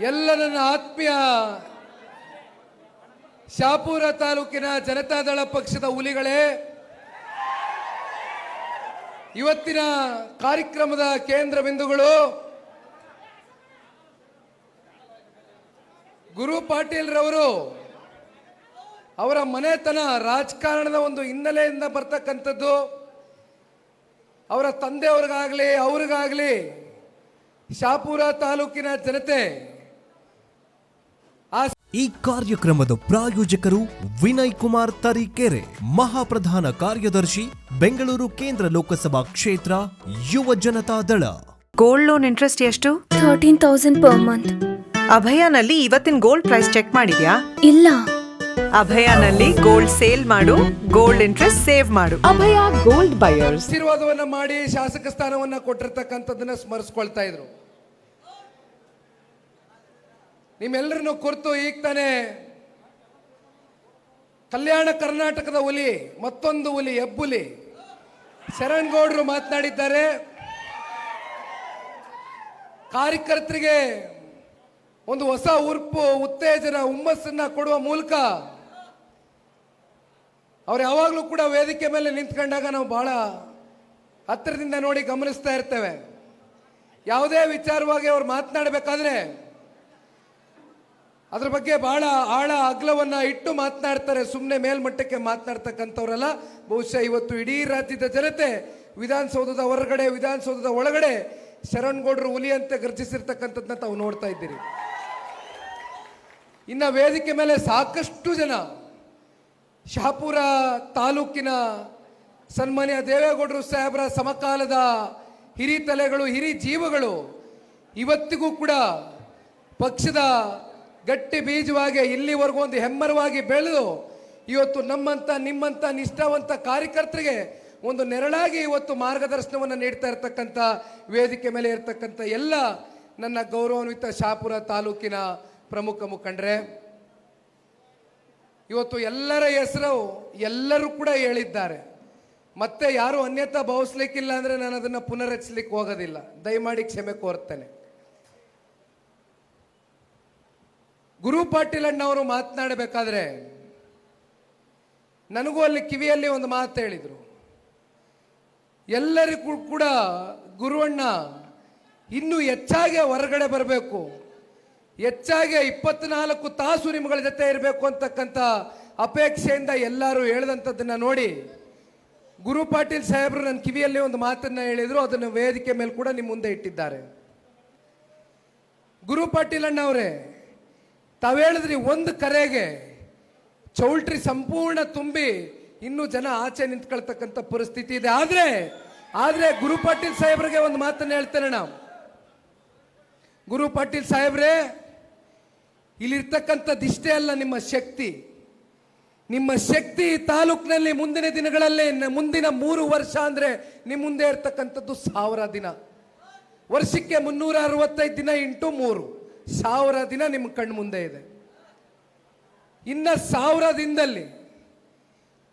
ಎಲ್ಲ ನನ್ನ ಆತ್ಮೀಯ ಶಾಪುರ ತಾಲೂಕಿನ ಜನತಾದಳ ಪಕ್ಷದ ಹುಲಿಗಳೇ, ಇವತ್ತಿನ ಕಾರ್ಯಕ್ರಮದ ಕೇಂದ್ರ ಬಿಂದುಗಳು ಗುರು ಪಾಟೀಲ್ ರವರು ಅವರ ಮನೆತನ ರಾಜಕಾರಣದ ಒಂದು ಹಿನ್ನೆಲೆಯಿಂದ ಬರ್ತಕ್ಕಂಥದ್ದು. ಅವರ ತಂದೆಯವ್ರಿಗಾಗಲಿ, ಅವ್ರಿಗಾಗಲಿ ಶಾಪುರ ತಾಲೂಕಿನ ಜನತೆ ಈ ಕಾರ್ಯಕ್ರಮದ ಪ್ರಾಯೋಜಕರು ವಿನಯ್ ಕುಮಾರ್ ತರೀಕೆರೆ ಮಹಾಪ್ರಧಾನ ಕಾರ್ಯದರ್ಶಿ ಬೆಂಗಳೂರು ಕೇಂದ್ರ ಲೋಕಸಭಾ ಕ್ಷೇತ್ರ Yuva Janata Dal. Gold loan interest ಎಷ್ಟು? ಥರ್ಟೀನ್ ತೌಸಂಡ್ ಪರ್ ಮಂತ್ ಅಭಯಾನಲ್ಲಿ ಇವತ್ತಿನ ಗೋಲ್ಡ್ ಪ್ರೈಸ್ ಚೆಕ್ ಮಾಡಿದ್ಯಾ? ಇಲ್ಲ. ಅಭಯಾನಲ್ಲಿ ಗೋಲ್ಡ್ ಸೇಲ್ ಮಾಡು ಗೋಲ್ಡ್ ಇಂಟ್ರೆಸ್ಟ್ ಸೇವ್ ಮಾಡು. ಅಭಯ ಗೋಲ್ಡ್ ಬಯರ್ಸ್ ಆಶೀರ್ವಾದವನ್ನ ಮಾಡಿ ಶಾಸಕ ಸ್ಥಾನವನ್ನ ಕೊಟ್ಟಿರ್ತಕ್ಕಂಥದ್ದನ್ನ ಸ್ಮರಿಸ್ಕೊಳ್ತಾ ಇದ್ರು. ನಿಮ್ಮೆಲ್ಲರನ್ನು ಕೊರತು ಈಗ ತಾನೇ. ಕಲ್ಯಾಣ ಕರ್ನಾಟಕದ ಹುಲಿ, ಮತ್ತೊಂದು ಹುಲಿ, ಹೆಬ್ಬುಲಿ. ಶರಣ್ ಗೌಡ್ರು ಮಾತನಾಡಿದ್ದಾರೆ. ಕಾರ್ಯಕರ್ತರಿಗೆ ಒಂದು ಹೊಸ ಉರ್ಪು, ಉತ್ತೇಜನ, ಹುಮ್ಮಸ್ಸನ್ನ ಕೊಡುವ ಮೂಲಕ ಅವ್ರು ಯಾವಾಗಲೂ ಕೂಡ ವೇದಿಕೆ ಮೇಲೆ ನಿಂತ್ಕೊಂಡಾಗ ನಾವು ಬಹಳ ಹತ್ತಿರದಿಂದ ನೋಡಿ ಗಮನಿಸ್ತಾ ಇರ್ತೇವೆ. ಯಾವುದೇ ವಿಚಾರವಾಗಿ ಅವ್ರು ಮಾತನಾಡಬೇಕಾದ್ರೆ ಅದ್ರ ಬಗ್ಗೆ ಬಹಳ ಆಳ ಅಗ್ಲವನ್ನ ಇಟ್ಟು ಮಾತನಾಡ್ತಾರೆ ಸುಮ್ಮನೆ ಮೇಲ್ಮಟ್ಟಕ್ಕೆ ಮಾತನಾಡ್ತಕ್ಕಂಥವ್ರಲ್ಲ. ಬಹುಶಃ ಇವತ್ತು ಇಡೀ ರಾಜ್ಯದ ಜನತೆ ವಿಧಾನಸೌಧದ ಹೊರಗಡೆ, ವಿಧಾನಸೌಧದ ಒಳಗಡೆ ಶರಣ್ಗೌಡರು ಹುಲಿಯಂತೆ ಗರ್ಜಿಸಿರ್ತಕ್ಕಂಥದ್ದನ್ನ ತಾವು ನೋಡ್ತಾ ಇದ್ದೀರಿ. ಇನ್ನ ವೇದಿಕೆ ಮೇಲೆ ಸಾಕಷ್ಟು ಜನ. ಶಹಾಪುರ ತಾಲೂಕಿನ ಸನ್ಮಾನ್ಯ ದೇವೇಗೌಡರು ಸಾಹೇಬರ ಸಮಕಾಲದ ಹಿರಿ ತಲೆಗಳು, ಹಿರಿ ಜೀವಗಳು ಇವತ್ತಿಗೂ ಕೂಡ ಪಕ್ಷದ ಗಟ್ಟಿ ಬೀಜವಾಗಿ ಇಲ್ಲಿವರೆಗೂ ಒಂದು ಹೆಮ್ಮರವಾಗಿ ಬೆಳೆದು ಇವತ್ತು ನಮ್ಮಂತ, ನಿಮ್ಮಂತ, ನಿಷ್ಠಾವಂತ ಕಾರ್ಯಕರ್ತರಿಗೆ ಒಂದು ನೆರಳಾಗಿ ಇವತ್ತು ಮಾರ್ಗದರ್ಶನವನ್ನು ನೀಡ್ತಾ ಇರತಕ್ಕಂಥ ವೇದಿಕೆ ಮೇಲೆ ಇರತಕ್ಕಂಥ ಎಲ್ಲ ನನ್ನ ಗೌರವಾನ್ವಿತ ಶಾಪುರ ತಾಲೂಕಿನ ಪ್ರಮುಖ ಮುಖಂಡ್ರೆ, ಇವತ್ತು ಎಲ್ಲರ ಹೆಸರು ಎಲ್ಲರೂ ಕೂಡ ಹೇಳಿದ್ದಾರೆ. ಮತ್ತೆ ಯಾರು ಅನ್ಯತಾ ಭಾವಿಸ್ಲಿಕ್ಕಿಲ್ಲ ಅಂದರೆ ನಾನು ಅದನ್ನು ಪುನರಚಿಸ್ಲಿಕ್ಕೆ ಹೋಗೋದಿಲ್ಲ. ದಯಮಾಡಿ ಕ್ಷಮೆ ಕೋರ್ತೇನೆ. ಗುರು ಪಾಟೀಲ್ ಅಣ್ಣವರು ಮಾತನಾಡಬೇಕಾದ್ರೆ ನನಗೂ ಅಲ್ಲಿ ಕಿವಿಯಲ್ಲಿ ಒಂದು ಮಾತು ಹೇಳಿದರು. ಎಲ್ಲರಿಗೂ ಕೂಡ ಗುರುವಣ್ಣ, ಇನ್ನೂ ಹೆಚ್ಚಾಗಿ ಹೊರಗಡೆ ಬರಬೇಕು. ಹೆಚ್ಚಾಗಿ ಇಪ್ಪತ್ನಾಲ್ಕು ತಾಸು ನಿಮ್ಗಳ ಜೊತೆ ಇರಬೇಕು ಅಂತಕ್ಕಂಥ ಅಪೇಕ್ಷೆಯಿಂದ ಎಲ್ಲರೂ ಹೇಳಿದಂಥದ್ದನ್ನು ನೋಡಿ ಗುರು ಪಾಟೀಲ್ ಸಾಹೇಬರು ನನ್ನ ಕಿವಿಯಲ್ಲಿ ಒಂದು ಮಾತನ್ನ ಹೇಳಿದರು, ಅದನ್ನು ವೇದಿಕೆ ಮೇಲೆ ಕೂಡ ನಿಮ್ಮ ಮುಂದೆ ಇಟ್ಟಿದ್ದಾರೆ. ಗುರು ಪಾಟೀಲ್ ಅಣ್ಣ ಅವರೇ ತಾವು ಹೇಳಿದ್ರಿ, ಒಂದು ಕರೆಗೆ ಚೌಲ್ಟ್ರಿ ಸಂಪೂರ್ಣ ತುಂಬಿ ಇನ್ನೂ ಜನ ಆಚೆ ನಿಂತ್ಕೊಳ್ತಕ್ಕಂಥ ಪರಿಸ್ಥಿತಿ ಇದೆ. ಆದ್ರೆ ಆದ್ರೆ ಗುರು ಪಾಟೀಲ್ ಸಾಹೇಬ್ರಿಗೆ ಒಂದು ಮಾತನ್ನು ಹೇಳ್ತೇನೆ ನಾವು. ಗುರು ಪಾಟೀಲ್ ಸಾಹೇಬ್ರೆ ಇಲ್ಲಿರ್ತಕ್ಕಂಥದ್ದು ಇಷ್ಟೇ ಅಲ್ಲ ನಿಮ್ಮ ಶಕ್ತಿ. ನಿಮ್ಮ ಶಕ್ತಿ ತಾಲೂಕಿನಲ್ಲಿ ಮುಂದಿನ ದಿನಗಳಲ್ಲಿ ಮುಂದಿನ ಮೂರು ವರ್ಷ ಅಂದ್ರೆ ನಿಮ್ಮ ಮುಂದೆ ಇರ್ತಕ್ಕಂಥದ್ದು ಸಾವಿರ ದಿನ. ವರ್ಷಕ್ಕೆ ಮುನ್ನೂರ ಅರವತ್ತೈದು ದಿನ ಇಂಟು ಮೂರು. ಸಾವಿರ ದಿನ ನಿಮ್ಮ ಕಣ್ಣು ಮುಂದೆ ಇದೆ. ಇನ್ನ ಸಾವಿರ ದಿನದಲ್ಲಿ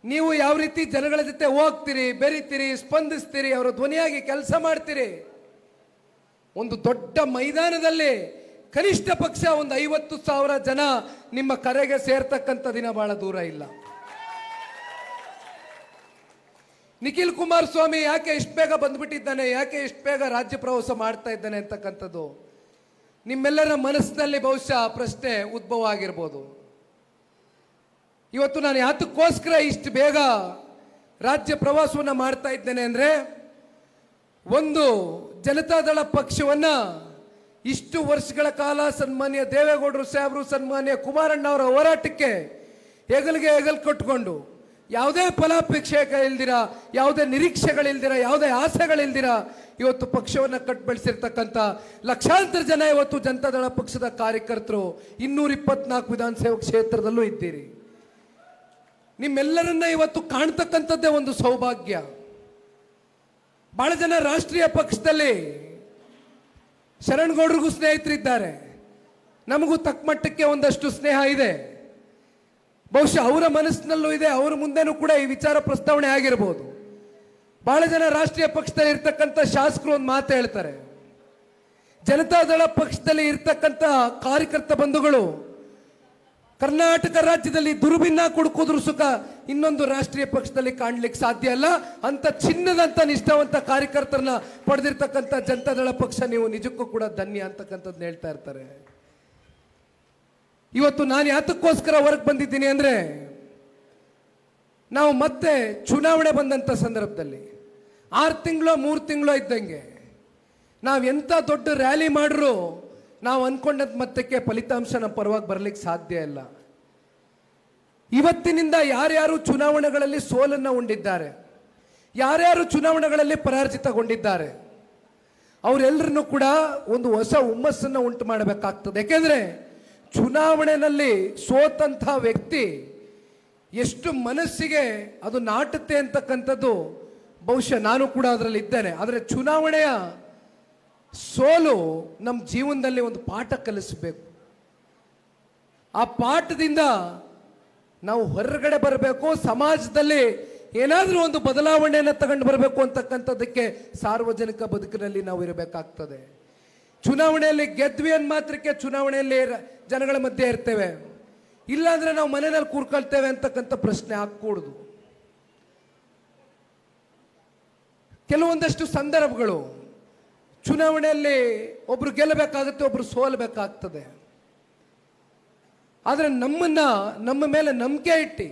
ನೀವು ಯಾವ ರೀತಿ ಜನಗಳ ಜೊತೆ ಹೋಗ್ತೀರಿ, ಬೆರಿತೀರಿ, ಸ್ಪಂದಿಸ್ತೀರಿ, ಅವರ ಧ್ವನಿಯಾಗಿ ಕೆಲಸ ಮಾಡ್ತೀರಿ, ಒಂದು ದೊಡ್ಡ ಮೈದಾನದಲ್ಲಿ ಕನಿಷ್ಠ ಪಕ್ಷ ಒಂದು ಐವತ್ತು ಸಾವಿರ ಜನ ನಿಮ್ಮ ಕರೆಗೆ ಸೇರ್ತಕ್ಕಂಥ ದಿನ ಬಹಳ ದೂರ ಇಲ್ಲ. ನಿಖಿಲ್ ಕುಮಾರಸ್ವಾಮಿ ಯಾಕೆ ಇಷ್ಟು ಬೇಗ ಬಂದ್ಬಿಟ್ಟಿದ್ದಾನೆ, ಯಾಕೆ ಇಷ್ಟು ಬೇಗ ರಾಜ್ಯ ಪ್ರವಾಸ ಮಾಡ್ತಾ ಇದ್ದಾನೆ ಅಂತಕ್ಕಂಥದ್ದು? ನಿಮ್ಮೆಲ್ಲರ ಮನಸ್ಸಿನಲ್ಲಿ ಬಹುಶಃ ಪ್ರಶ್ನೆ ಉದ್ಭವ ಆಗಿರ್ಬೋದು ಇವತ್ತು ನಾನು ಯಾತಕ್ಕೋಸ್ಕರ ಇಷ್ಟು ಬೇಗ ರಾಜ್ಯ ಪ್ರವಾಸವನ್ನು ಮಾಡ್ತಾ ಇದ್ದೇನೆ ಅಂದರೆ, ಒಂದು ಜನತಾದಳ ಪಕ್ಷವನ್ನ ಇಷ್ಟು ವರ್ಷಗಳ ಕಾಲ ಸನ್ಮಾನ್ಯ ದೇವೇಗೌಡರು ಸಾಹೇಬರು, ಸನ್ಮಾನ್ಯ ಕುಮಾರಣ್ಣ ಅವರ ಹೋರಾಟಕ್ಕೆ ಹೆಗಲಿಗೆ ಹೆಗಲು ಕೊಟ್ಕೊಂಡು ಯಾವುದೇ ಫಲಾಪೇಕ್ಷೆಗಳಿಲ್ದಿರ, ಯಾವುದೇ ನಿರೀಕ್ಷೆಗಳಿಲ್ದಿರ, ಯಾವುದೇ ಆಸೆಗಳಿಲ್ದಿರ ಇವತ್ತು ಪಕ್ಷವನ್ನು ಕಟ್ ಬೆಳೆಸಿರ್ತಕ್ಕಂಥ ಲಕ್ಷಾಂತರ ಜನ ಇವತ್ತು ಜನತಾದಳ ಪಕ್ಷದ ಕಾರ್ಯಕರ್ತರು ಇನ್ನೂರ ಇಪ್ಪತ್ನಾಲ್ಕು ವಿಧಾನಸಭಾ ಕ್ಷೇತ್ರದಲ್ಲೂ ಇದ್ದೀರಿ. ನಿಮ್ಮೆಲ್ಲರನ್ನ ಇವತ್ತು ಕಾಣ್ತಕ್ಕಂಥದ್ದೇ ಒಂದು ಸೌಭಾಗ್ಯ. ಬಹಳ ಜನ ರಾಷ್ಟ್ರೀಯ ಪಕ್ಷದಲ್ಲಿ ಶರಣ್ಗೌಡ್ರಿಗೂ ಸ್ನೇಹಿತರಿದ್ದಾರೆ. ನಮಗೂ ತಕ್ಕಮಟ್ಟಕ್ಕೆ ಒಂದಷ್ಟು ಸ್ನೇಹ ಇದೆ. ಬಹುಶಃ ಅವರ ಮನಸ್ಸಿನಲ್ಲೂ ಇದೆ, ಅವರ ಮುಂದೆನೂ ಕೂಡ ಈ ವಿಚಾರ ಪ್ರಸ್ತಾವನೆ ಆಗಿರ್ಬೋದು. ಬಹಳ ಜನ ರಾಷ್ಟ್ರೀಯ ಪಕ್ಷದಲ್ಲಿ ಇರ್ತಕ್ಕಂಥ ಶಾಸಕರು ಒಂದು ಮಾತು ಹೇಳ್ತಾರೆ. ಜನತಾದಳ ಪಕ್ಷದಲ್ಲಿ ಇರ್ತಕ್ಕಂಥ ಕಾರ್ಯಕರ್ತ ಬಂಧುಗಳು, ಕರ್ನಾಟಕ ರಾಜ್ಯದಲ್ಲಿ ದುರ್ಬಿನ್ನ ಕುಡುಕೋದ್ರ ಸುಖ ಇನ್ನೊಂದು ರಾಷ್ಟ್ರೀಯ ಪಕ್ಷದಲ್ಲಿ ಕಾಣ್ಲಿಕ್ಕೆ ಸಾಧ್ಯ ಅಲ್ಲ. ಅಂತ ಚಿನ್ನದಂತ ನಿಷ್ಠಾವಂತ ಕಾರ್ಯಕರ್ತರನ್ನ ಪಡೆದಿರ್ತಕ್ಕಂಥ ಜನತಾದಳ ಪಕ್ಷ ನೀವು ನಿಜಕ್ಕೂ ಕೂಡ ಧನ್ಯ ಅಂತಕ್ಕಂಥದ್ದು ಹೇಳ್ತಾ ಇರ್ತಾರೆ. ಇವತ್ತು ನಾನು ಯಾತಕ್ಕೋಸ್ಕರ ಹೊರಗೆ ಬಂದಿದ್ದೀನಿ ಅಂದರೆ, ನಾವು ಮತ್ತೆ ಚುನಾವಣೆ ಬಂದಂಥ ಸಂದರ್ಭದಲ್ಲಿ ಆರು ತಿಂಗಳು, ಮೂರು ತಿಂಗಳು ಇದ್ದಂಗೆ ನಾವು ಎಂಥ ದೊಡ್ಡ ರ್ಯಾಲಿ ಮಾಡಿದ್ರೂ ನಾವು ಅಂದ್ಕೊಂಡಂಥ ಮತ್ತಕ್ಕೆ ಫಲಿತಾಂಶ ನಮ್ಮ ಪರವಾಗಿ ಬರಲಿಕ್ಕೆ ಸಾಧ್ಯ ಇಲ್ಲ. ಇವತ್ತಿನಿಂದ ಯಾರ್ಯಾರು ಚುನಾವಣೆಗಳಲ್ಲಿ ಸೋಲನ್ನು ಉಂಡಿದ್ದಾರೆ, ಯಾರ್ಯಾರು ಚುನಾವಣೆಗಳಲ್ಲಿ ಪರಾರ್ಜಿತಗೊಂಡಿದ್ದಾರೆ ಅವರೆಲ್ಲರನ್ನು ಕೂಡ ಒಂದು ಹೊಸ ಹುಮ್ಮಸ್ಸನ್ನು ಉಂಟು ಮಾಡಬೇಕಾಗ್ತದೆ. ಯಾಕೆಂದ್ರೆ ಚುನಾವಣೆಯಲ್ಲಿ ಸೋತಂಥ ವ್ಯಕ್ತಿ ಎಷ್ಟು ಮನಸ್ಸಿಗೆ ಅದು ನಾಟುತ್ತೆ ಅಂತಕ್ಕಂಥದ್ದು ಬಹುಶಃ ನಾನು ಕೂಡ ಅದರಲ್ಲಿ ಇದ್ದೇನೆ. ಆದರೆ ಚುನಾವಣೆಯ ಸೋಲು ನಮ್ಮ ಜೀವನದಲ್ಲಿ ಒಂದು ಪಾಠ ಕಲಿಸಬೇಕು. ಆ ಪಾಠದಿಂದ ನಾವು ಹೊರಗಡೆ ಬರಬೇಕು, ಸಮಾಜದಲ್ಲಿ ಏನಾದರೂ ಒಂದು ಬದಲಾವಣೆಯನ್ನು ತಗೊಂಡು ಬರಬೇಕು ಅಂತಕ್ಕಂಥದ್ದಕ್ಕೆ ಸಾರ್ವಜನಿಕ ಬದುಕಿನಲ್ಲಿ ನಾವು ಇರಬೇಕಾಗ್ತದೆ ಚುನಾವಣೆಯಲ್ಲಿ ಗೆದ್ವಿ ಅಂದ ಮಾತ್ರಕ್ಕೆ ಚುನಾವಣೆಯಲ್ಲಿ ಜನಗಳ ಮಧ್ಯೆ ಇರ್ತೇವೆ. ಇಲ್ಲಾಂದ್ರೆ ನಾವು ಮನೆಯಲ್ಲಿ ಕೂರ್ಕೊಳ್ತೇವೆ ಅಂತಕ್ಕಂಥ ಪ್ರಶ್ನೆ ಹಾಕೂಡುದು ಕೆಲವೊಂದಷ್ಟು ಸಂದರ್ಭಗಳು, ಚುನಾವಣೆಯಲ್ಲಿ ಒಬ್ರು ಗೆಲ್ಲಬೇಕಾಗುತ್ತೆ, ಒಬ್ರು ಸೋಲ್ಬೇಕಾಗ್ತದೆ. ಆದರೆ ನಮ್ಮನ್ನ, ನಮ್ಮ ಮೇಲೆ ನಂಬಿಕೆ ಇಟ್ಟು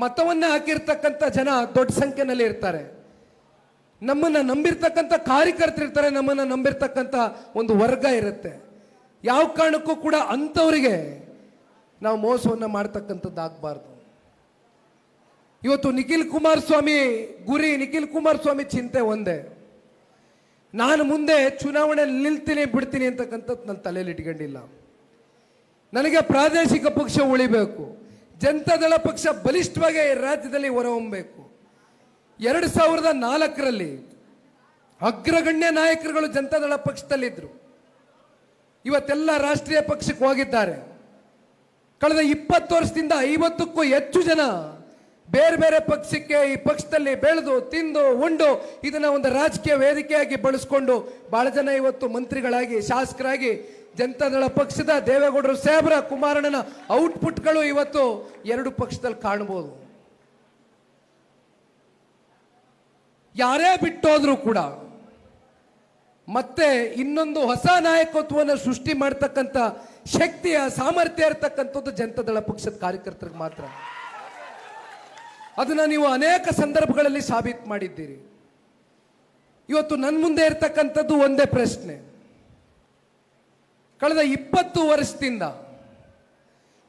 ಮತವನ್ನ ಹಾಕಿರ್ತಕ್ಕಂಥ ಜನ ದೊಡ್ಡ ಸಂಖ್ಯೆನಲ್ಲಿ ಇರ್ತಾರೆ ನಮ್ಮನ್ನ ನಂಬಿರ್ತಕ್ಕಂಥ ಕಾರ್ಯಕರ್ತರು ಇರ್ತಾರೆ, ನಮ್ಮನ್ನ ನಂಬಿರ್ತಕ್ಕಂಥ ಒಂದು ವರ್ಗ ಇರುತ್ತೆ. ಯಾವ ಕಾರಣಕ್ಕೂ ಕೂಡ ಅಂಥವರಿಗೆ ನಾವು ಮೋಸವನ್ನು ಮಾಡ್ತಕ್ಕಂಥದ್ದು ಆಗಬಾರ್ದು. ಇವತ್ತು ನಿಖಿಲ್ ಕುಮಾರಸ್ವಾಮಿ ಗುರಿ, ನಿಖಿಲ್ ಕುಮಾರಸ್ವಾಮಿ ಚಿಂತೆ ಒಂದೇ. ನಾನು ಮುಂದೆ ಚುನಾವಣೆ ನಿಲ್ತೀನಿ, ಬಿಡ್ತೀನಿ ಅಂತಕ್ಕಂಥದ್ದು ನನ್ನ ತಲೆಯಲ್ಲಿ ಇಟ್ಕೊಂಡಿಲ್ಲ. ನನಗೆ ಪ್ರಾದೇಶಿಕ ಪಕ್ಷ ಉಳಿಬೇಕು. ಜನತಾದಳ ಪಕ್ಷ ಬಲಿಷ್ಠವಾಗಿ ರಾಜ್ಯದಲ್ಲಿ ಹೊರಹೊಮ್ಮಬೇಕು ಎರಡು ಸಾವಿರದ ನಾಲ್ಕರಲ್ಲಿ ಅಗ್ರಗಣ್ಯ ನಾಯಕರುಗಳು ಜನತಾದಳ ಪಕ್ಷದಲ್ಲಿದ್ದರು. ಇವತ್ತೆಲ್ಲ ರಾಷ್ಟ್ರೀಯ ಪಕ್ಷಕ್ಕೆ ಹೋಗಿದ್ದಾರೆ. ಕಳೆದ ಇಪ್ಪತ್ತು ವರ್ಷದಿಂದ ಐವತ್ತಕ್ಕೂ ಹೆಚ್ಚು ಜನ ಬೇರೆ ಬೇರೆ ಪಕ್ಷಕ್ಕೆ ಈ ಪಕ್ಷದಲ್ಲಿ ಬೆಳೆದು, ತಿಂದು, ಉಂಡು ಇದನ್ನ ಒಂದು ರಾಜಕೀಯ ವೇದಿಕೆಯಾಗಿ ಬಳಸ್ಕೊಂಡು ಬಹಳ ಜನ ಇವತ್ತು ಮಂತ್ರಿಗಳಾಗಿ, ಶಾಸಕರಾಗಿ ಜನತಾದಳ ಪಕ್ಷದ ದೇವೇಗೌಡರು, ಸಾಹೇಬ್ರ ಕುಮಾರಣ್ಣನ ಔಟ್ಪುಟ್ಗಳು ಇವತ್ತು ಎರಡು ಪಕ್ಷದಲ್ಲಿ ಕಾಣಬಹುದು. ಯಾರೇ ಬಿಟ್ಟೋದ್ರೂ ಕೂಡ ಮತ್ತೆ ಇನ್ನೊಂದು ಹೊಸ ನಾಯಕತ್ವವನ್ನು ಸೃಷ್ಟಿ ಮಾಡ್ತಕ್ಕಂಥ ಶಕ್ತಿಯ ಸಾಮರ್ಥ್ಯ ಇರತಕ್ಕಂಥದ್ದು ಜನತಾದಳ ಪಕ್ಷದ ಕಾರ್ಯಕರ್ತರಿಗೆ ಮಾತ್ರ. ಅದನ್ನ ನೀವು ಅನೇಕ ಸಂದರ್ಭಗಳಲ್ಲಿ ಸಾಬೀತು ಮಾಡಿದ್ದೀರಿ. ಇವತ್ತು ನನ್ನ ಮುಂದೆ ಇರತಕ್ಕಂಥದ್ದು ಒಂದೇ ಪ್ರಶ್ನೆ. ಕಳೆದ ಇಪ್ಪತ್ತು ವರ್ಷದಿಂದ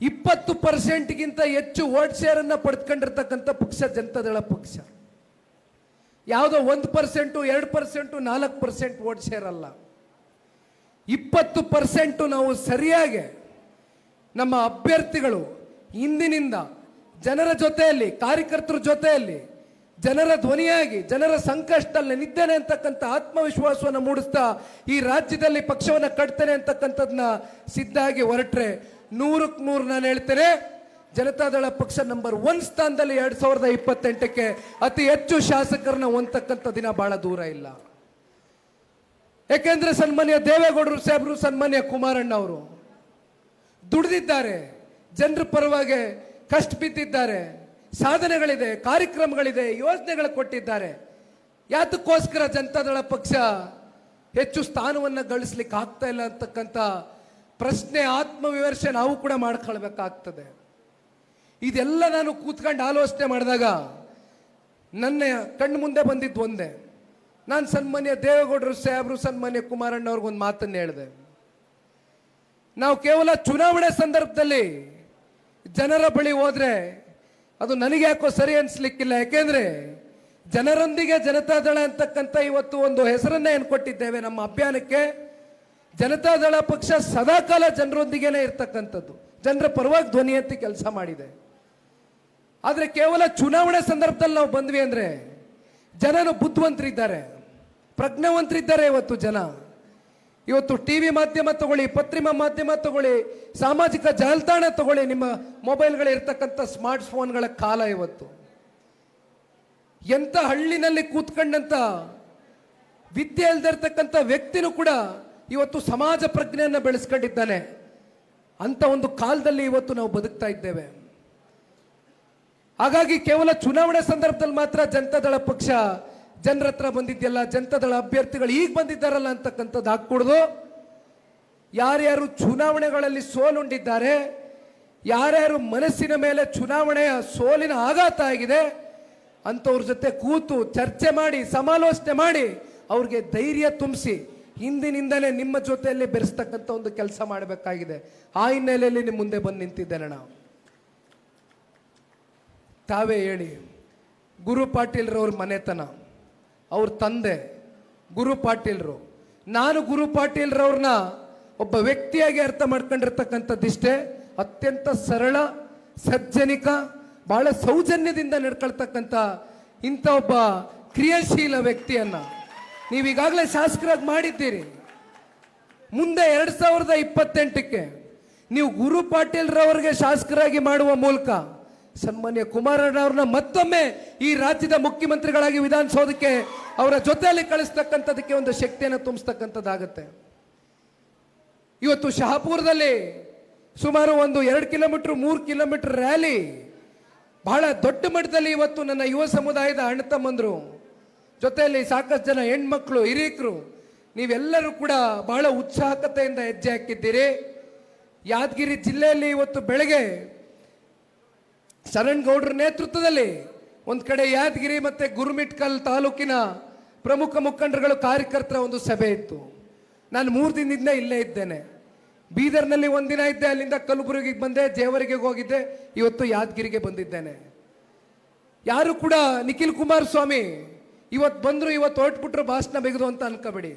ಇಪ್ಪತ್ತು ಪರ್ಸೆಂಟ್ಗಿಂತ ಹೆಚ್ಚು ವೋಟ್ ಶೇರನ್ನು ಪಡೆದುಕೊಂಡಿರ್ತಕ್ಕಂಥ ಪಕ್ಷ ಜನತಾದಳ ಪಕ್ಷ. ಯಾವುದೋ ಒಂದು ಪರ್ಸೆಂಟು, ಎರಡು ಪರ್ಸೆಂಟು, ನಾಲ್ಕು ಪರ್ಸೆಂಟ್ ಶೇರ್ ಅಲ್ಲ ಇಪ್ಪತ್ತು ಪರ್ಸೆಂಟು ನಾವು ಸರಿಯಾಗಿ ನಮ್ಮ ಅಭ್ಯರ್ಥಿಗಳು ಇಂದಿನಿಂದ ಜನರ ಜೊತೆಯಲ್ಲಿ, ಕಾರ್ಯಕರ್ತರ ಜೊತೆಯಲ್ಲಿ ಜನರ ಧ್ವನಿಯಾಗಿ, ಜನರ ಸಂಕಷ್ಟದಲ್ಲಿ ನಿದ್ದೇನೆ ಅಂತಕ್ಕಂಥ ಆತ್ಮವಿಶ್ವಾಸವನ್ನು ಮೂಡಿಸ್ತಾ ಈ ರಾಜ್ಯದಲ್ಲಿ ಪಕ್ಷವನ್ನು ಕಟ್ತೇನೆ ಅಂತಕ್ಕಂಥದ್ದನ್ನ ಸಿದ್ಧಾಗಿ ಹೊರಟ್ರೆ ನೂರಕ್ಕೆ ನೂರು ನಾನು ಹೇಳ್ತೇನೆ. ಜನತಾದಳ ಪಕ್ಷ ನಂಬರ್ ಒನ್ ಸ್ಥಾನದಲ್ಲಿ ಎರಡ್ ಸಾವಿರದ ಇಪ್ಪತ್ತೆಂಟಕ್ಕೆ ಅತಿ ಹೆಚ್ಚು ಶಾಸಕರನ್ನ ಹೊಂದತಕ್ಕಂಥ ದಿನ ಬಹಳ ದೂರ ಇಲ್ಲ. ಯಾಕೆಂದ್ರೆ ಸನ್ಮಾನ್ಯ ದೇವೇಗೌಡರು ಸಾಹೇಬರು, ಸನ್ಮಾನ್ಯ ಕುಮಾರಣ್ಣ ಅವರು ದುಡಿದಿದ್ದಾರೆ. ಜನರ ಪರವಾಗಿ ಕಷ್ಟ ಬಿದ್ದಿದ್ದಾರೆ. ಸಾಧನೆಗಳಿದೆ, ಕಾರ್ಯಕ್ರಮಗಳಿದೆ, ಯೋಜನೆಗಳು ಕೊಟ್ಟಿದ್ದಾರೆ. ಯಾತಕ್ಕೋಸ್ಕರ ಜನತಾದಳ ಪಕ್ಷ ಹೆಚ್ಚು ಸ್ಥಾನವನ್ನು ಗಳಿಸ್ಲಿಕ್ಕೆ ಆಗ್ತಾ ಇಲ್ಲ ಅಂತಕ್ಕಂಥ ಪ್ರಶ್ನೆ, ಆತ್ಮವಿಮರ್ಶೆ ನಾವು ಕೂಡ ಮಾಡ್ಕೊಳ್ಬೇಕಾಗ್ತದೆ. ಇದೆಲ್ಲ ನಾನು ಕೂತ್ಕೊಂಡು ಆಲೋಚನೆ ಮಾಡಿದಾಗ ನನ್ನ ಕಣ್ಣು ಮುಂದೆ ಬಂದಿದ್ದು ಒಂದೇ. ನಾನು ಸನ್ಮಾನ್ಯ ದೇವೇಗೌಡರು ಸಾಹೇಬರು, ಸನ್ಮಾನ್ಯ ಕುಮಾರಣ್ಣ ಅವ್ರಿಗೊಂದು ಮಾತನ್ನು ಹೇಳಿದೆ. ನಾವು ಕೇವಲ ಚುನಾವಣೆ ಸಂದರ್ಭದಲ್ಲಿ ಜನರ ಬಳಿ ಹೋದರೆ ಅದು ನನಗೆ ಯಾಕೋ ಸರಿ ಅನಿಸ್ಲಿಕ್ಕಿಲ್ಲ. ಯಾಕೆಂದರೆ ಜನರೊಂದಿಗೆ ಜನತಾದಳ ಅಂತಕ್ಕಂಥ ಇವತ್ತು ಒಂದು ಹೆಸರನ್ನ ಏನು ಕೊಟ್ಟಿದ್ದೇವೆ ನಮ್ಮ ಅಭಿಯಾನಕ್ಕೆ? ಜನತಾದಳ ಪಕ್ಷ ಸದಾಕಾಲ ಜನರೊಂದಿಗೇನೆ ಇರ್ತಕ್ಕಂಥದ್ದು. ಜನರ ಪರವಾಗಿ ಧ್ವನಿ ಕೆಲಸ ಮಾಡಿದೆ. ಆದ್ರೆ ಕೇವಲ ಚುನಾವಣೆ ಸಂದರ್ಭದಲ್ಲಿ ನಾವು ಬಂದ್ವಿ ಅಂದರೆ ಜನನು ಬುದ್ಧಿವಂತರಿದ್ದಾರೆ, ಪ್ರಜ್ಞಾವಂತರಿದ್ದಾರೆ ಇವತ್ತು ಜನ. ಇವತ್ತು ಟಿ ವಿ ಮಾಧ್ಯಮ ತಗೊಳ್ಳಿ, ಪತ್ರಿಮಾ ಮಾಧ್ಯಮ ತಗೊಳ್ಳಿ, ಸಾಮಾಜಿಕ ಜಾಲತಾಣ ತಗೊಳ್ಳಿ, ನಿಮ್ಮ ಮೊಬೈಲ್ಗಳು ಇರ್ತಕ್ಕಂಥ ಸ್ಮಾರ್ಟ್ ಫೋನ್ಗಳ ಕಾಲ ಇವತ್ತು. ಎಂಥ ಹಳ್ಳಿನಲ್ಲಿ ಕೂತ್ಕೊಂಡಂತ ವಿದ್ಯೆ ಇಲ್ದಿರ್ತಕ್ಕಂಥ ವ್ಯಕ್ತಿನೂ ಕೂಡ ಇವತ್ತು ಸಮಾಜ ಪ್ರಜ್ಞೆಯನ್ನು ಬೆಳೆಸ್ಕೊಂಡಿದ್ದಾನೆ. ಅಂತ ಒಂದು ಕಾಲದಲ್ಲಿ ಇವತ್ತು ನಾವು ಬದುಕ್ತಾ ಇದ್ದೇವೆ. ಹಾಗಾಗಿ ಕೇವಲ ಚುನಾವಣೆ ಸಂದರ್ಭದಲ್ಲಿ ಮಾತ್ರ ಜನತಾದಳ ಪಕ್ಷ ಜನರ ಹತ್ರ ಬಂದಿದ್ಯಲ್ಲ ಜನತಾದಳ ಅಭ್ಯರ್ಥಿಗಳು ಈಗ ಬಂದಿದ್ದಾರಲ್ಲ ಅಂತಕ್ಕಂಥದ್ದು ಹಾಕ್ಕೊಡ್ದು. ಯಾರ್ಯಾರು ಚುನಾವಣೆಗಳಲ್ಲಿ ಸೋಲುಂಡಿದ್ದಾರೆ, ಯಾರ್ಯಾರು ಮನಸ್ಸಿನ ಮೇಲೆ ಚುನಾವಣೆಯ ಸೋಲಿನ ಆಘಾತ ಆಗಿದೆ, ಅಂಥವ್ರ ಜೊತೆ ಕೂತು ಚರ್ಚೆ ಮಾಡಿ, ಸಮಾಲೋಚನೆ ಮಾಡಿ ಅವ್ರಿಗೆ ಧೈರ್ಯ ತುಂಬಿಸಿ ಹಿಂದಿನಿಂದಲೇ ನಿಮ್ಮ ಜೊತೆಯಲ್ಲಿ ಬೆರೆಸ್ತಕ್ಕಂಥ ಒಂದು ಕೆಲಸ ಮಾಡಬೇಕಾಗಿದೆ. ಆ ಹಿನ್ನೆಲೆಯಲ್ಲಿ ನಿಮ್ಮ ಮುಂದೆ ಬಂದು ನಿಂತಿದ್ದೇನೆ ನಾವು. ತಾವೇ ಹೇಳಿ, ಗುರು ಪಾಟೀಲ್ರವ್ರ ಮನೆತನ, ಅವ್ರ ತಂದೆ, ಗುರು ಪಾಟೀಲ್ರು. ನಾನು ಗುರು ಪಾಟೀಲ್ರವ್ರನ್ನ ಒಬ್ಬ ವ್ಯಕ್ತಿಯಾಗಿ ಅರ್ಥ ಮಾಡ್ಕೊಂಡಿರ್ತಕ್ಕಂಥದ್ದಿಷ್ಟೇ ಅತ್ಯಂತ ಸರಳ, ಸಜ್ಜನಿಕ, ಬಹಳ ಸೌಜನ್ಯದಿಂದ ನಡ್ಕೊಳ್ತಕ್ಕಂಥ ಇಂಥ ಒಬ್ಬ ಕ್ರಿಯಾಶೀಲ ವ್ಯಕ್ತಿಯನ್ನು ನೀವೀಗಾಗಲೇ ಶಾಸಕರಾಗಿ ಮಾಡಿದ್ದೀರಿ. ಮುಂದೆ ಎರಡು ಸಾವಿರದ ಇಪ್ಪತ್ತೆಂಟಕ್ಕೆ ನೀವು ಗುರು ಪಾಟೀಲ್ರವ್ರಿಗೆ ಶಾಸಕರಾಗಿ ಮಾಡುವ ಮೂಲಕ ಸನ್ಮಾನ್ಯ ಕುಮಾರಣ್ಣವ್ರನ್ನ ಮತ್ತೊಮ್ಮೆ ಈ ರಾಜ್ಯದ ಮುಖ್ಯಮಂತ್ರಿಗಳಾಗಿ ವಿಧಾನಸೌಧಕ್ಕೆ ಅವರ ಜೊತೆಯಲ್ಲಿ ಕಳಿಸ್ತಕ್ಕಂಥದಕ್ಕೆ ಒಂದು ಶಕ್ತಿಯನ್ನು ತುಂಬಿಸ್ತಕ್ಕಂಥದ್ದಾಗತ್ತೆ. ಇವತ್ತು ಶಹಾಪುರದಲ್ಲಿ ಸುಮಾರು ಒಂದು ಎರಡು ಕಿಲೋಮೀಟರ್, ಮೂರು ಕಿಲೋಮೀಟರ್ ರ್ಯಾಲಿ. ಬಹಳ ದೊಡ್ಡ ಮಟ್ಟದಲ್ಲಿ ಇವತ್ತು ನನ್ನ ಯುವ ಸಮುದಾಯದ ಅಣ್ಣ ತಮ್ಮಂದರು, ಜೊತೆಯಲ್ಲಿ ಸಾಕಷ್ಟು ಜನ ಹೆಣ್ಮಕ್ಳು, ಹಿರಿಯಕರು, ನೀವೆಲ್ಲರೂ ಕೂಡ ಬಹಳ ಉತ್ಸಾಹಕತೆಯಿಂದ ಹೆಜ್ಜೆ ಹಾಕಿದ್ದೀರಿ. ಯಾದಗಿರಿ ಜಿಲ್ಲೆಯಲ್ಲಿ ಇವತ್ತು ಬೆಳಗ್ಗೆ ಶರಣ್ ಗೌಡ್ರ ನೇತೃತ್ವದಲ್ಲಿ ಒಂದು ಕಡೆ ಯಾದಗಿರಿ ಮತ್ತೆ ಗುರುಮಿಟ್ಕಲ್ ತಾಲೂಕಿನ ಪ್ರಮುಖ ಮುಖಂಡರುಗಳು ಕಾರ್ಯಕರ್ತರ ಒಂದು ಸಭೆ ಇತ್ತು. ನಾನು ಮೂರು ದಿನದಿಂದ ಇಲ್ಲೇ ಇದ್ದೇನೆ. ಬೀದರ್ನಲ್ಲಿ ಒಂದಿನ ಇದ್ದೆ, ಅಲ್ಲಿಂದ ಕಲಬುರಗಿಗೆ ಬಂದೆ ದೇವರಿಗೆ ಹೋಗಿದ್ದೆ, ಇವತ್ತು ಯಾದಗಿರಿಗೆ ಬಂದಿದ್ದೇನೆ. ಯಾರು ಕೂಡ ನಿಖಿಲ್ ಕುಮಾರಸ್ವಾಮಿ ಇವತ್ತು ಬಂದ್ರು ಇವತ್ತು ಹೊರಟ್ಬಿಟ್ರು, ಭಾಷಣ ಬೆಗದು ಅಂತ ಅನ್ಕೋಬೇಡಿ.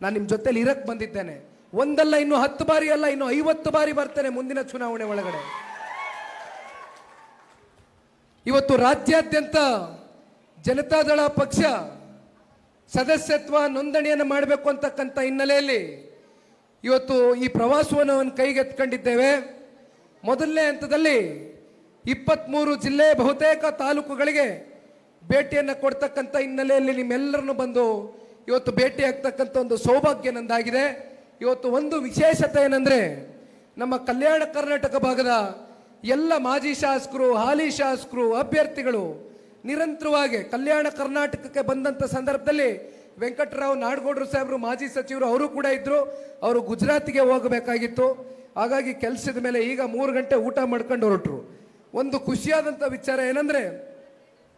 ನಾನು ನಿಮ್ಮ ಜೊತೆಲಿ ಇರಕ್ಕೆ ಬಂದಿದ್ದೇನೆ. ಒಂದಲ್ಲ, ಇನ್ನು ಹತ್ತು ಬಾರಿ ಅಲ್ಲ, ಇನ್ನು ಐವತ್ತು ಬಾರಿ ಬರ್ತೇನೆ ಮುಂದಿನ ಚುನಾವಣೆ ಒಳಗಡೆ. ಇವತ್ತು ರಾಜ್ಯಾದ್ಯಂತ ಜನತಾದಳ ಪಕ್ಷ ಸದಸ್ಯತ್ವ ನೋಂದಣಿಯನ್ನು ಮಾಡಬೇಕು ಅಂತಕ್ಕಂಥ ಹಿನ್ನೆಲೆಯಲ್ಲಿ ಇವತ್ತು ಈ ಪ್ರವಾಸವನ್ನು ಕೈಗೆತ್ಕೊಂಡಿದ್ದೇವೆ ಮೊದಲನೇ ಹಂತದಲ್ಲಿ ಇಪ್ಪತ್ತ್ಮೂರು ಜಿಲ್ಲೆ ಬಹುತೇಕ ತಾಲೂಕುಗಳಿಗೆ ಭೇಟಿಯನ್ನು ಕೊಡ್ತಕ್ಕಂಥ ಹಿನ್ನೆಲೆಯಲ್ಲಿ ನಿಮ್ಮೆಲ್ಲರನ್ನು ಬಂದು ಇವತ್ತು ಭೇಟಿ ಆಗ್ತಕ್ಕಂಥ ಒಂದು ಸೌಭಾಗ್ಯ ನಂದಾಗಿದೆ. ಇವತ್ತು ಒಂದು ವಿಶೇಷತೆ ಏನಂದರೆ ನಮ್ಮ ಕಲ್ಯಾಣ ಕರ್ನಾಟಕ ಭಾಗದ ಎಲ್ಲ ಮಾಜಿ ಶಾಸಕರು, ಹಾಲಿ ಶಾಸಕರು, ಅಭ್ಯರ್ಥಿಗಳು ನಿರಂತರವಾಗಿ ಕಲ್ಯಾಣ ಕರ್ನಾಟಕಕ್ಕೆ ಬಂದಂಥ ಸಂದರ್ಭದಲ್ಲಿ ವೆಂಕಟರಾವ್ ನಾಡಗೌಡರು ಸಾಹೇಬರು, ಮಾಜಿ ಸಚಿವರು ಅವರು ಕೂಡ ಇದ್ದರು ಅವರು ಗುಜರಾತಿಗೆ ಹೋಗಬೇಕಾಗಿತ್ತು. ಹಾಗಾಗಿ ಕೆಲಸದ ಮೇಲೆ ಈಗ ಮೂರು ಗಂಟೆ ಊಟ ಮಾಡ್ಕೊಂಡು ಹೊರಟರು. ಒಂದು ಖುಷಿಯಾದಂಥ ವಿಚಾರ ಏನಂದರೆ,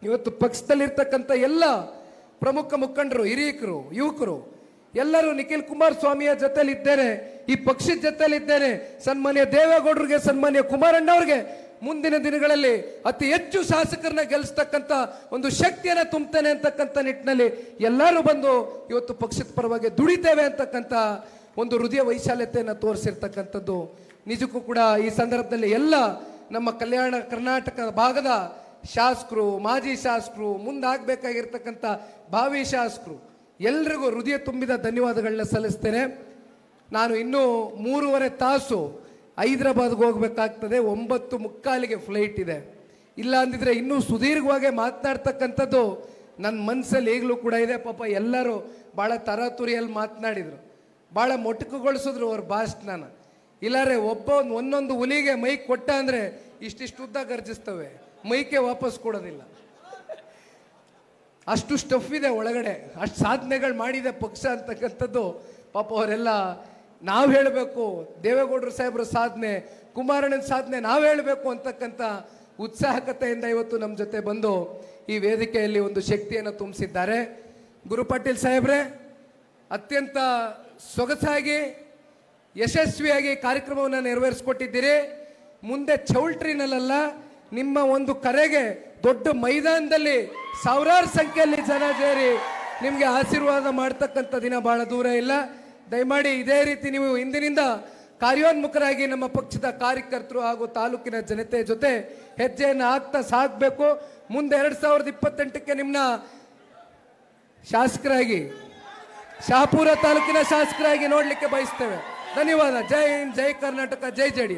ಇವತ್ತು ಪಕ್ಷದಲ್ಲಿರ್ತಕ್ಕಂಥ ಎಲ್ಲ ಪ್ರಮುಖ ಮುಖಂಡರು, ಹಿರಿಯಕರು, ಯುವಕರು ಎಲ್ಲರೂ ನಿಖಿಲ್ ಕುಮಾರಸ್ವಾಮಿಯ ಜೊತೆಲಿ ಇದ್ದೇನೆ ಈ ಪಕ್ಷದ ಜೊತೆಲಿ ಇದ್ದೇನೆ ಸನ್ಮಾನ್ಯ ದೇವೇಗೌಡರಿಗೆ, ಸನ್ಮಾನ್ಯ ಕುಮಾರಣ್ಣವ್ರಿಗೆ ಮುಂದಿನ ದಿನಗಳಲ್ಲಿ ಅತಿ ಹೆಚ್ಚು ಶಾಸಕರನ್ನ ಗೆಲ್ಲಿಸ್ತಕ್ಕಂಥ ಒಂದು ಶಕ್ತಿಯನ್ನ ತುಂಬುತ್ತೇನೆ ಅಂತಕ್ಕಂಥ ನಿಟ್ಟಿನಲ್ಲಿ ಎಲ್ಲರೂ ಬಂದು ಇವತ್ತು ಪಕ್ಷದ ಪರವಾಗಿ ದುಡಿತೇವೆ ಅಂತಕ್ಕಂಥ ಒಂದು ಹೃದಯ ವೈಶಾಲ್ಯತೆಯನ್ನು ತೋರಿಸಿರ್ತಕ್ಕಂಥದ್ದು. ನಿಜಕ್ಕೂ ಕೂಡ ಈ ಸಂದರ್ಭದಲ್ಲಿ ಎಲ್ಲ ನಮ್ಮ ಕಲ್ಯಾಣ ಕರ್ನಾಟಕ ಭಾಗದ ಶಾಸಕರು, ಮಾಜಿ ಶಾಸಕರು, ಮುಂದಾಗಬೇಕಾಗಿರ್ತಕ್ಕಂಥ ಭಾವಿ ಶಾಸಕರು ಎಲ್ರಿಗೂ ಹೃದಯ ತುಂಬಿದ ಧನ್ಯವಾದಗಳನ್ನ ಸಲ್ಲಿಸ್ತೇನೆ. ನಾನು ಇನ್ನೂ ಮೂರುವರೆ ತಾಸು ಹೈದರಾಬಾದ್ಗೆ ಹೋಗ್ಬೇಕಾಗ್ತದೆ. ಒಂಬತ್ತು ಮುಕ್ಕಾಲಿಗೆ ಫ್ಲೈಟ್ ಇದೆ. ಇಲ್ಲ ಅಂದಿದ್ರೆ ಇನ್ನೂ ಸುದೀರ್ಘವಾಗಿ ಮಾತನಾಡ್ತಕ್ಕಂಥದ್ದು ನನ್ನ ಮನಸ್ಸಲ್ಲಿ ಈಗಲೂ ಕೂಡ ಇದೆ. ಪಾಪ ಎಲ್ಲರೂ ಭಾಳ ತರಾತುರಿಯಲ್ಲಿ ಮಾತನಾಡಿದರು. ಭಾಳ ಮೊಟಕುಗೊಳಿಸಿದ್ರು ಅವ್ರ ಭಾಷಣನ ಇಲ್ಲಾರೆ ಒಬ್ಬ ಒಂದೊಂದು ಹುಲಿಗೆ ಮೈಕ್ ಕೊಟ್ಟ ಅಂದರೆ ಇಷ್ಟಿಷ್ಟು ಉದ್ದ ಗರ್ಜಿಸ್ತವೆ. ಮೈಕೆ ವಾಪಸ್ ಕೊಡೋದಿಲ್ಲ. ಅಷ್ಟು ಸ್ಟಫ್ ಇದೆ ಒಳಗಡೆ. ಅಷ್ಟು ಸಾಧನೆಗಳು ಮಾಡಿದೆ ಪಕ್ಷ ಅಂತಕ್ಕಂಥದ್ದು ಪಾಪ ಅವರೆಲ್ಲ ನಾವು ಹೇಳಬೇಕು, ದೇವೇಗೌಡರು ಸಾಹೇಬ್ರ ಸಾಧನೆ, ಕುಮಾರಣ್ಣನ ಸಾಧನೆ ನಾವು ಹೇಳಬೇಕು ಅಂತಕ್ಕಂಥ ಉತ್ಸಾಹಕತೆಯಿಂದ ಇವತ್ತು ನಮ್ಮ ಜೊತೆ ಬಂದು ಈ ವೇದಿಕೆಯಲ್ಲಿ ಒಂದು ಶಕ್ತಿಯನ್ನು ತುಂಬಿಸಿದ್ದಾರೆ. ಗುರು ಪಾಟೀಲ್ ಸಾಹೇಬ್ರೆ, ಅತ್ಯಂತ ಸೊಗಸಾಗಿ, ಯಶಸ್ವಿಯಾಗಿ ಕಾರ್ಯಕ್ರಮವನ್ನು ನೆರವೇರಿಸ್ಕೊಟ್ಟಿದ್ದೀರಿ. ಮುಂದೆ ಚೌಲ್ಟ್ರಿನಲ್ಲ ನಿಮ್ಮ ಒಂದು ಕರೆಗೆ ದೊಡ್ಡ ಮೈದಾನದಲ್ಲಿ ಸಾವಿರಾರು ಸಂಖ್ಯೆಯಲ್ಲಿ ಜನ ಸೇರಿ ನಿಮಗೆ ಆಶೀರ್ವಾದ ಮಾಡ್ತಕ್ಕಂಥ ದಿನ ಬಹಳ ದೂರ ಇಲ್ಲ. ದಯಮಾಡಿ ಇದೇ ರೀತಿ ನೀವು ಇಂದಿನಿಂದ ಕಾರ್ಯೋನ್ಮುಖರಾಗಿ ನಮ್ಮ ಪಕ್ಷದ ಕಾರ್ಯಕರ್ತರು ಹಾಗೂ ತಾಲೂಕಿನ ಜನತೆ ಜೊತೆ ಹೆಜ್ಜೆಯನ್ನು ಹಾಕ್ತಾ ಸಾಗಬೇಕು ಮುಂದೆ ಎರಡು ಸಾವಿರದ ಇಪ್ಪತ್ತೆಂಟಕ್ಕೆ ನಿಮ್ಮನ್ನ ಶಾಸಕರಾಗಿ ಶಾಪುರ ತಾಲೂಕಿನ ಶಾಸಕರಾಗಿ ನೋಡಲಿಕ್ಕೆ ಬಯಸ್ತೇವೆ. ಧನ್ಯವಾದ. ಜೈ ಹಿಂದ್, ಜೈ ಕರ್ನಾಟಕ, ಜೈ ಜೆ ಡಿ